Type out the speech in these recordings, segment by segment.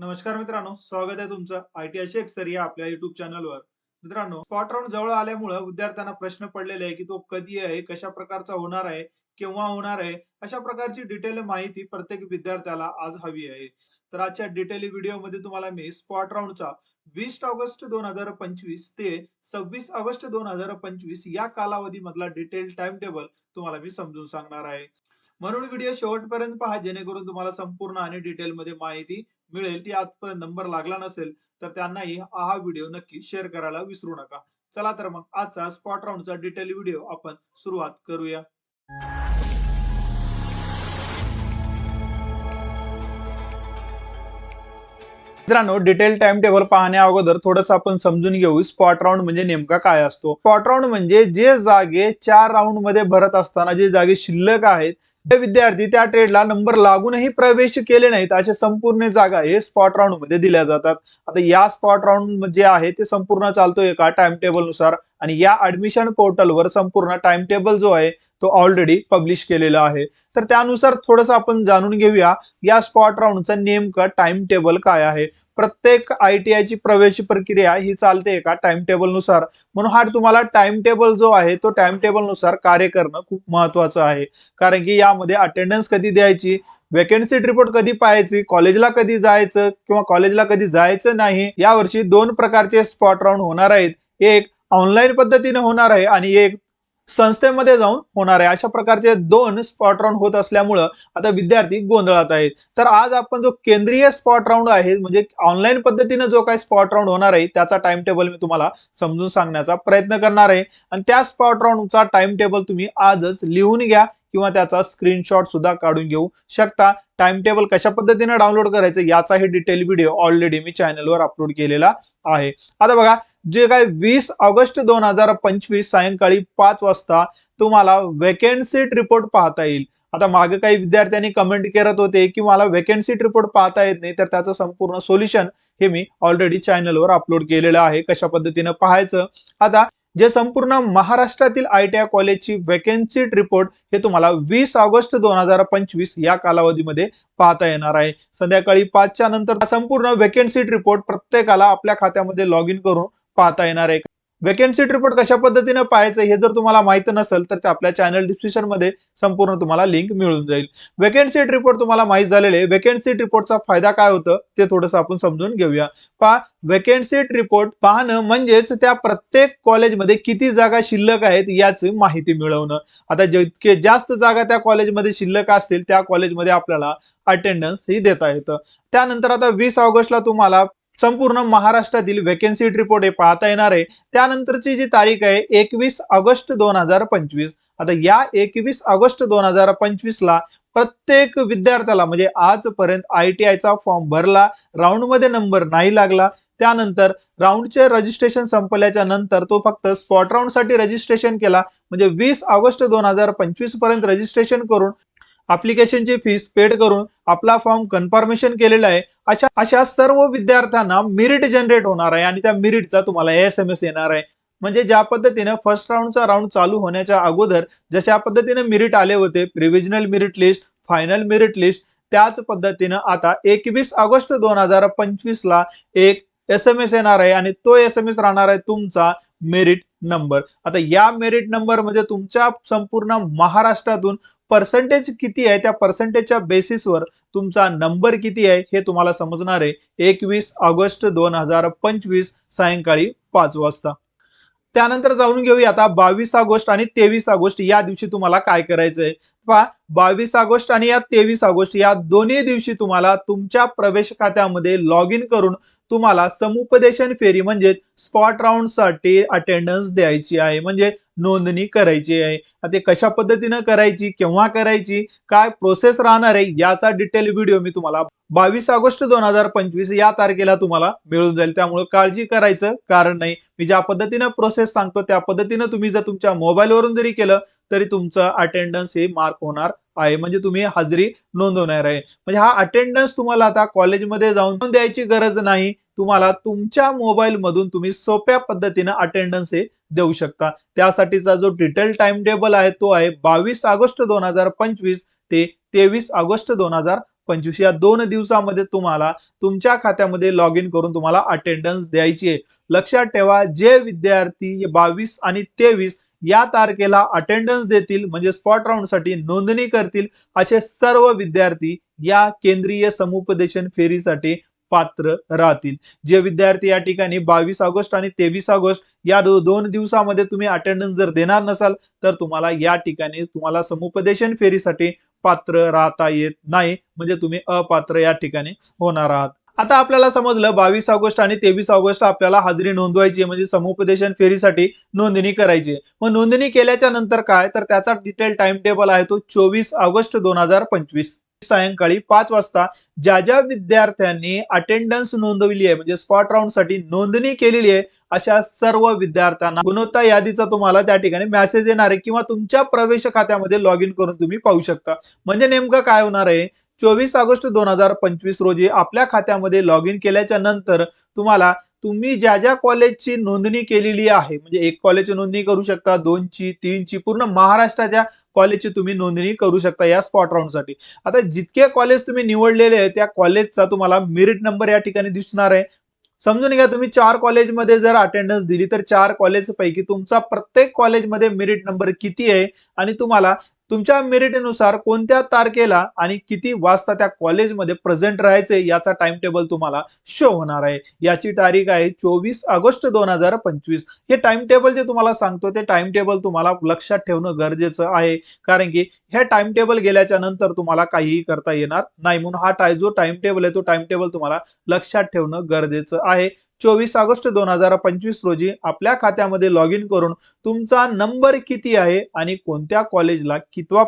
नमस्कार मित्रांनो स्वागत आहे तुमचं आय टी सर या आपल्या युट्यूब चॅनलवर मित्रांनो स्पॉट राऊंड जवळ आल्यामुळे विद्यार्थ्यांना प्रश्न पडलेले आहे की तो कधी आहे कशा प्रकारचा होणार आहे केव्हा होणार आहे अशा प्रकारची डिटेल माहिती प्रत्येक विद्यार्थ्याला आज हवी आहे. तर आजच्या डिटेल व्हिडिओमध्ये तुम्हाला मी स्पॉट राऊंडचा वीस ऑगस्ट दोन हजार पंचवीस ते सव्वीस ऑगस्ट दोन हजार पंचवीस या कालावधीमधला डिटेल टाइम टेबल तुम्हाला मी समजून सांगणार आहे. म्हणून व्हिडिओ शेवटपर्यंत पहा जेणेकरून तुम्हाला संपूर्ण आणि डिटेल मध्ये माहिती मिळेल ती आजपर्यंत नंबर लागला नसेल तर त्यांनाही हा व्हिडिओ नक्की शेअर करायला विसरू नका. चला तर मग आजचा स्पॉट राऊंडचा डिटेल व्हिडिओ आपण सुरुवात करूया. मित्रांनो डिटेल टाइम टेबल पाहण्या अगोदर थोडस आपण समजून घेऊ स्पॉट राऊंड म्हणजे नेमका काय असतो. स्पॉट राऊंड म्हणजे जे जागे चार राऊंडमध्ये भरत असताना जे जागे शिल्लक आहेत विद्यार्थी त्या ट्रेडला नंबर लागूनही प्रवेश केले नाहीत. अशा संपूर्ण जागा हे स्पॉट राऊंडमध्ये दिल्या जातात. आता या स्पॉट राऊंड जे आहे ते संपूर्ण चालतो एका टाइम टेबलनुसार. आणि या ऍडमिशन पोर्टलवर संपूर्ण टाइम टेबल जो आहे तो ऑलरेडी पब्लिश केलेला आहे. तर त्यानुसार थोडस आपण जाणून घेऊया या स्पॉट राऊंडचं नेमकं टाइम टेबल काय आहे? प्रत्येक आय टी आयची प्रवेश प्रक्रिया ही चालते एका टाइम टेबलनुसार म्हणून हा तुम्हाला टाइम टेबल जो आहे तो टाइम टेबलनुसार कार्य करणं खूप महत्वाचं आहे. कारण की यामध्ये अटेंडन्स कधी द्यायची वेकेन्सी रिपोर्ट कधी पाहायची कॉलेजला कधी जायचं किंवा कॉलेजला कधी जायचं नाही यावर्षी दोन प्रकारचे स्पॉट राऊंड होणार आहेत. एक ऑनलाईन पद्धतीने होणार आहे आणि एक संस्थेमध्ये जाऊन होणार आहे. अशा प्रकारचे दोन स्पॉट राऊंड होत असल्यामुळं आता विद्यार्थी गोंधळात आहेत. तर आज आपण जो केंद्रीय स्पॉट राऊंड आहे म्हणजे ऑनलाईन पद्धतीने जो काही स्पॉट राऊंड होणार आहे त्याचा टाइम टेबल मी तुम्हाला समजून सांगण्याचा प्रयत्न करणार आहे. आणि त्या स्पॉट राऊंडचा टाइम टेबल तुम्ही आजच लिहून घ्या किंवा त्याचा स्क्रीनशॉट सुद्धा काढून घेऊ शकता. टाइम टेबल कशा पद्धतीने डाउनलोड करायचं याचाही डिटेल व्हिडिओ ऑलरेडी मी चॅनलवर अपलोड केलेला आहे. आता बघा जे काय वीस ऑगस्ट दोन हजार पंचवीस सायंकाळी पाच वाजता तुम्हाला वेकेन्सी रिपोर्ट पाहता येईल. आता मागे काही विद्यार्थ्यांनी कमेंट करत होते की मला वेकेन्सी रिपोर्ट पाहता येत नाही तर त्याचं संपूर्ण सोल्युशन हे मी ऑलरेडी चॅनलवर अपलोड केलेलं आहे. कशा पद्धतीनं पाहायचं? आता जे संपूर्ण महाराष्ट्रातील आय टी आय कॉलेजची वेकेन्सी रिपोर्ट हे तुम्हाला वीस ऑगस्ट दोन हजार पंचवीस या कालावधीमध्ये पाहता येणार आहे. संध्याकाळी पाचच्या नंतर संपूर्ण वेकेन्सी रिपोर्ट प्रत्येकाला आपल्या खात्यामध्ये लॉग इन करून पाहता येणार आहे. वेकेन्सी रिपोर्ट कशा पद्धतीने पाहायचं हे जर तुम्हाला माहीत नसेल तर ते आपल्या चॅनल डिस्क्रिप्शनमध्ये संपूर्ण तुम्हाला लिंक मिळून जाईल. वेकेन्सी रिपोर्ट तुम्हाला माहीत झालेले वेकेन्सी रिपोर्टचा फायदा काय होतं ते थोडंसं आपण समजून घेऊया. पहा वेकेन्सी रिपोर्ट पाहणं म्हणजेच त्या प्रत्येक कॉलेजमध्ये किती जागा शिल्लक आहेत याची माहिती मिळवणं. आता जितके जास्त जागा त्या कॉलेजमध्ये शिल्लक असतील त्या कॉलेजमध्ये आपल्याला अटेंडन्स ही देता येतं. त्यानंतर आता वीस ऑगस्टला तुम्हाला संपूर्ण महाराष्ट्रातील वेकेन्सी रिपोर्ट हे पाहता येणार आहे. त्यानंतरची जी तारीख आहे एकवीस ऑगस्ट दोन हजार पंचवीस. आता या एकवीस ऑगस्ट दोन हजार पंचवीस ला प्रत्येक विद्यार्थ्याला म्हणजे आजपर्यंत आय टी आयचा फॉर्म भरला राऊंडमध्ये नंबर नाही लागला. त्यानंतर राऊंडचे रजिस्ट्रेशन संपल्याच्या नंतर तो फक्त स्पॉट राऊंडसाठी रजिस्ट्रेशन केला. म्हणजे वीस ऑगस्ट दोन हजार पंचवीसपर्यंत रजिस्ट्रेशन करून अप्लिकेशनची फीस पेड करून आपला फॉर्म कन्फर्मेशन केलेला आहे. अशा अशा सर्व विद्यार्थ्यांना मेरिट जनरेट होणार आहे आणि त्या मेरिटचा तुम्हाला एस एम एस येणार आहे. म्हणजे ज्या पद्धतीने फर्स्ट राऊंडचा राऊंड चालू होण्याच्या अगोदर जशा पद्धतीने मेरिट आले होते provisional merit list final merit list त्याच पद्धतीनं आता एकवीस ऑगस्ट दोन हजार पंचवीस ला एक एस एम एस येणार आहे आणि तो एस एम एस राहणार आहे तुमचा मेरिट नंबर आता या मेरिट नंबरमध्ये तुमच्या संपूर्ण महाराष्ट्रातून पर्सेंटेज किती आहे? त्या पर्सेंटेजच्या बेसिसवर तुमचा नंबर किती आहे? हे तुम्हाला समजणार आहे. एकवीस ऑगस्ट दोन हजार पंचवीस सायंकाळी पाच वाजता. त्यानंतर जाणून घेऊया आता बावीस ऑगस्ट आणि तेवीस ऑगस्ट या दिवशी तुम्हाला काय करायचंय? पहा बावीस ऑगस्ट आणि या तेवीस ऑगस्ट या दोन्ही दिवशी तुम्हाला तुमच्या प्रवेश खात्यामध्ये लॉग इन करून तुम्हाला समुपदेशन फेरी म्हणजे स्पॉट राऊंडसाठी अटेंडन्स द्यायची आहे. म्हणजे नोंदणी करायची आहे. ते कशा पद्धतीनं करायची केव्हा करायची काय प्रोसेस राहणार आहे याचा डिटेल व्हिडिओ मी तुम्हाला बावीस ऑगस्ट दोन हजार पंचवीस या तारखेला तुम्हाला मिळून जाईल. त्यामुळे काळजी करायचं कारण नाही. मी ज्या पद्धतीनं प्रोसेस सांगतो त्या पद्धतीनं तुम्ही जर तुमच्या मोबाईलवरून जरी केलं तरी तुमचं अटेंडन्स हे मार्क होणार आहे. म्हणजे तुम्ही हजेरी नोंदवणार आहे. म्हणजे हा अटेंडन्स तुम्हाला आता कॉलेजमध्ये जाऊन द्यायची गरज नाही. तुम्हाला तुमच्या मोबाईल मधून तुम्ही सोप्या पद्धतीनं अटेंडन्स हे देऊ शकता. त्यासाठीचा जो डिटेल टाइम टेबल आहे तो आहे बावीस ऑगस्ट दोन हजार पंचवीस ते तेवीस ऑगस्ट दोन हजार पंचवीस. या दोन दिवसामध्ये तुम्हाला तुमच्या खात्यामध्ये लॉग इन करून तुम्हाला अटेंडन्स द्यायची आहे. लक्षात ठेवा जे विद्यार्थी बावीस आणि तेवीस या तारखेला अटेंडन्स देतील म्हणजे स्पॉट राऊंडसाठी नोंदणी करतील असे सर्व विद्यार्थी या केंद्रीय समुपदेशन फेरीसाठी पात्र राहतील. जे विद्यार्थी या ठिकाणी बावीस ऑगस्ट आणि तेवीस ऑगस्ट या दो, दोन दिवसामध्ये तुम्ही अटेंडन्स जर देणार नसाल तर तुम्हाला या ठिकाणी तुम्हाला समुपदेशन फेरीसाठी पात्र राहता येत नाही. म्हणजे तुम्ही अपात्र या ठिकाणी होणार आहात. आता आपल्याला समजलं बावीस ऑगस्ट आणि तेवीस ऑगस्ट आपल्याला हजेरी नोंदवायची म्हणजे समुपदेशन फेरीसाठी नोंदणी करायची मग नोंदणी केल्याच्यानंतर काय? तर त्याचा डिटेल टाइम टेबल आहे तो चोवीस ऑगस्ट दोन हजार पंचवीस. सायंकाळी पाच वाजता ज्या ज्या विद्यार्थ्यांनी अटेंडन्स नोंदवली आहे म्हणजे स्पॉट राऊंडसाठी नोंदणी केलेली आहे अशा सर्व विद्यार्थ्यांना गुणवत्ता यादीचा तुम्हाला त्या ठिकाणी मेसेज येणार आहे किंवा तुमच्या प्रवेश खात्यामध्ये लॉग इन करून तुम्ही पाहू शकता. म्हणजे नेमकं काय होणार आहे? चोवीस ऑगस्ट दोन हजार पंचवीस रोजी आपल्या खात्यामध्ये लॉग इन केल्याच्यानंतर तुम्हाला तुम्ही ज्या ज्या कॉलेजची नोंदणी केलेली आहे म्हणजे एक कॉलेजची नोंदणी करू शकता दोनची तीनची पूर्ण महाराष्ट्राच्या कॉलेजची तुम्ही नोंदणी करू शकता या स्पॉट राऊंडसाठी आता जितके कॉलेज तुम्ही निवडलेले आहे त्या कॉलेजचा तुम्हाला मेरिट नंबर या ठिकाणी दिसणार आहे. समजून घ्या तुम्ही चार कॉलेजमध्ये जर अटेंडन्स दिली तर चार कॉलेज पैकी तुमचा प्रत्येक कॉलेजमध्ये मेरिट नंबर किती आहे? आणि तुम्हाला तुमच्या मेरिटनुसार कोणत्या तारखेला आणि किती वाजता त्या कॉलेजमध्ये प्रेझेंट राहायचे याचा टाइम टेबल तुम्हाला शो होणार आहे. याची तारीख आहे चोवीस ऑगस्ट दोन हजार पंचवीस. हे टाइम टेबल जे तुम्हाला सांगतो ते टाइम टेबल तुम्हाला लक्षात ठेवणं गरजेचं आहे. कारण की ह्या टाइम टेबल गेल्याच्यानंतर तुम्हाला काहीही करता येणार नाही. म्हणून हा टाय जो टाइम टेबल आहे तो टाइम टेबल तुम्हाला लक्षात ठेवणं गरजेचं आहे. चोवीस ऑगस्ट दोन हजार पंचवीस रोजी आपल्या खात्यामध्ये लॉग इन करून तुमचा नंबर किती आहे आणि कोणत्या कॉलेजला कितवा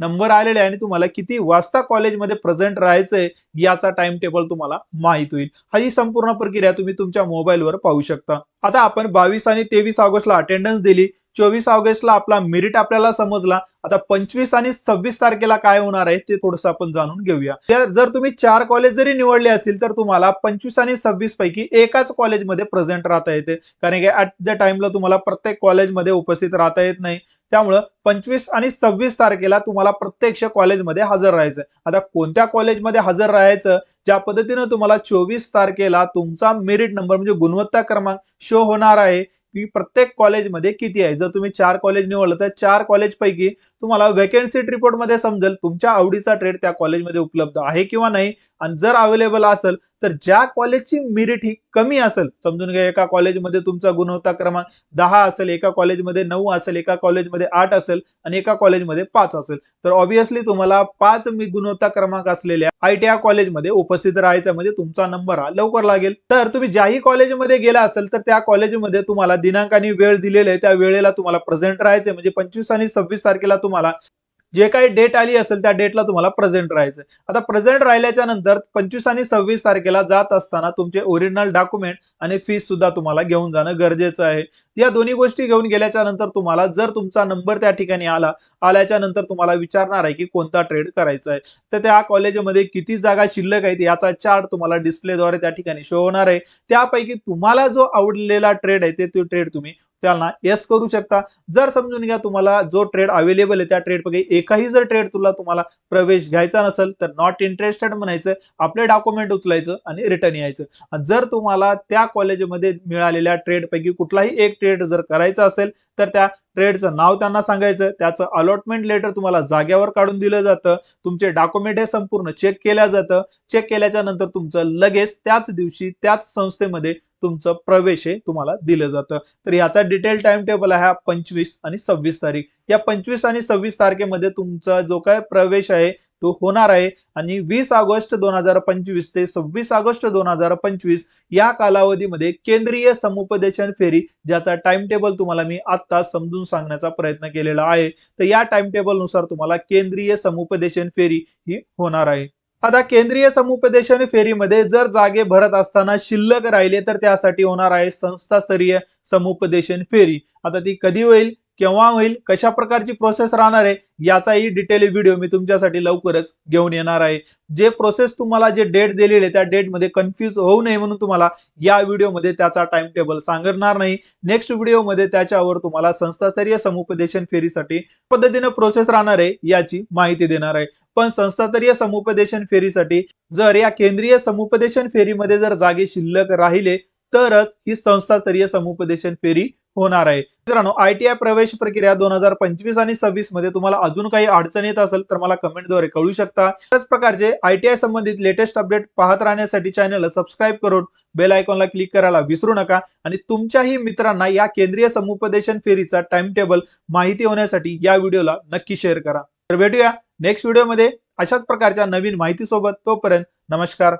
नंबर आलेला आहे आणि तुम्हाला किती वाजता कॉलेजमध्ये प्रेझेंट राहायचंय याचा टाइम टेबल तुम्हाला माहीत होईल. हा ही संपूर्ण प्रक्रिया तुम्ही तुमच्या मोबाईलवर पाहू शकता. आता आपण बावीस आणि तेवीस ऑगस्टला अटेंडन्स दिली. चोवीस ऑगस्टला आपला मेरिट आपल्याला समजला. आता पंचवीस आणि सव्वीस तारखेला काय होणार आहे ते थोडस आपण जाणून घेऊया. जर तुम्ही चार कॉलेज जरी निवडले असतील तर तुम्हाला पंचवीस आणि सव्वीस पैकी एकाच कॉलेजमध्ये प्रेझेंट राहता येते. कारण की ऍट द टाइमला तुम्हाला प्रत्येक कॉलेजमध्ये उपस्थित राहता येत नाही. त्यामुळं पंचवीस आणि सव्वीस तारखेला तुम्हाला प्रत्यक्ष कॉलेजमध्ये हजर राहायचं आता कोणत्या कॉलेजमध्ये हजर राहायचं? ज्या पद्धतीनं तुम्हाला चोवीस तारखेला तुमचा मेरिट नंबर म्हणजे गुणवत्ता क्रमांक शो होणार आहे की प्रत्येक कॉलेजमध्ये किती आहे? जर तुम्ही चार कॉलेज निवडलं तर चार कॉलेजपैकी तुम्हाला वेकेन्सी रिपोर्टमध्ये समजेल तुमच्या आवडीचा ट्रेड त्या कॉलेजमध्ये उपलब्ध आहे किंवा नाही. आणि जर अवेलेबल असेल तर ज्या कॉलेजची मेरिट ही कमी असेल समजून घ्या एका कॉलेजमध्ये तुमचा गुणवत्ता क्रमांक दहा असेल एका कॉलेजमध्ये नऊ असेल एका कॉलेजमध्ये आठ असेल आणि एका कॉलेजमध्ये पाच असेल. तर ऑब्विसली तुम्हाला पाच मी गुणवत्ता क्रमांक असलेल्या आयटीआय कॉलेजमध्ये उपस्थित राहायचं म्हणजे तुमचा नंबर हा लवकर लागेल. तर तुम्ही ज्याही कॉलेजमध्ये गेला असेल तर त्या कॉलेजमध्ये तुम्हाला दिनांक आणि वेळ दिलेले त्या वेळेला तुम्हाला प्रेझेंट राहायचे म्हणजे पंचवीस आणि सव्वीस तारखेला तुम्हाला जे काही डेट आली असेल त्या डेटला तुम्हाला प्रेझेंट राहायचं आता प्रेझेंट राहिल्याच्या नंतर पंचवीस आणि सव्वीस तारखेला जात असताना तुमचे ओरिजिनल डॉक्युमेंट आणि फीस सुद्धा तुम्हाला घेऊन जाणं गरजेचं आहे. या दोन्ही गोष्टी घेऊन गेल्याच्यानंतर तुम्हाला जर तुमचा नंबर त्या ठिकाणी आला आल्याच्यानंतर तुम्हाला विचारणार आहे की कोणता ट्रेड करायचा आहे. तर त्या कॉलेजमध्ये किती जागा शिल्लक आहेत याचा चार्ट तुम्हाला डिस्प्लेद्वारे त्या ठिकाणी शो होणार आहे. त्यापैकी तुम्हाला जो आवडलेला ट्रेड आहे ते तो ट्रेड तुम्ही त्यांना येस करू शकता. जर समजून घ्या तुम्हाला जो ट्रेड अवेलेबल आहे त्या ट्रेड पैकी जर ट्रेड तुला तुम्हाला प्रवेश घ्यायचा नसेल तर नॉट इंटरेस्टेड म्हणायचं आपले डॉक्युमेंट उचलायचं आणि रिटर्न यायचं. जर तुम्हाला त्या कॉलेजमध्ये मिळालेल्या ट्रेड पैकी कुठलाही एक ट्रेड जर करायचा असेल तर त्या ट्रेडचं नाव त्यांना सांगायचं. त्याचं अलॉटमेंट लेटर तुम्हाला जाग्यावर काढून दिलं जातं. तुमचे डॉक्युमेंट हे संपूर्ण चेक केल्या जातं. चेक केल्याच्यानंतर तुमचं लगेच त्याच दिवशी त्याच संस्थेमध्ये तुमचं प्रवेश हे तुम्हाला दिलं जातं. तर याचा डिटेल टाइम टेबल आहे पंचवीस आणि सव्वीस तारीख. या पंचवीस आणि सव्वीस तारखेमध्ये तुमचा जो काय प्रवेश आहे तो होणार आहे. आणि वीस ऑगस्ट दोन हजार पंचवीस ते सव्वीस ऑगस्ट दोन हजार पंचवीस या कालावधीमध्ये केंद्रीय समुपदेशन फेरी ज्याचा टाइम टेबल तुम्हाला मी आता समजून सांगण्याचा प्रयत्न केलेला आहे. तर या टाइम टेबलनुसार तुम्हाला केंद्रीय समुपदेशन फेरी ही होणार आहे. आता केंद्रीय समुपदेशन फेरीमध्ये जर जागे भरत असताना शिल्लक राहिले तर त्यासाठी होणार आहे संस्थास्तरीय समुपदेशन फेरी. आता ती कधी होईल? केव्हा होईल कशा प्रकारची प्रोसेस राहणार आहे याचाही डिटेल व्हिडिओ मी तुमच्यासाठी लवकरच घेऊन येणार आहे. जे प्रोसेस तुम्हाला जे डेट दिलेली आहे त्या डेटमध्ये कन्फ्युज होऊ नये म्हणून तुम्हाला या व्हिडिओमध्ये त्याचा टाइम टेबल सांगणार नाही. नेक्स्ट व्हिडिओमध्ये त्याच्यावर तुम्हाला संस्थास्तरीय समुपदेशन फेरीसाठी पद्धतीने प्रोसेस राहणार आहे याची माहिती देणार आहे. पण संस्थास्तरीय समुपदेशन फेरीसाठी जर या केंद्रीय समुपदेशन फेरीमध्ये जर जागे शिल्लक राहिले तरच ही संस्थास्तरीय समुपदेशन फेरी होणार आहे. मित्रांनो आयटीआय प्रवेश प्रक्रिया दोन हजार पंचवीस आणि सव्वीसमध्ये तुम्हाला अजून काही अडचण येत असेल तर मला कमेंटद्वारे कळू शकता. त्याच प्रकारचे आयटीआय संबंधित लेटेस्ट अपडेट पाहत राहण्यासाठी चॅनलला सबस्क्राईब करून बेल आयकॉनला क्लिक करायला विसरू नका. आणि तुमच्याही मित्रांना या केंद्रीय समुपदेशन फेरीचा टाइम टेबल माहिती होण्यासाठी या व्हिडिओला नक्की शेअर करा. तर भेटूया नेक्स्ट व्हिडिओमध्ये अशाच प्रकारच्या नवीन माहिती सोबत तोपर्यंत नमस्कार.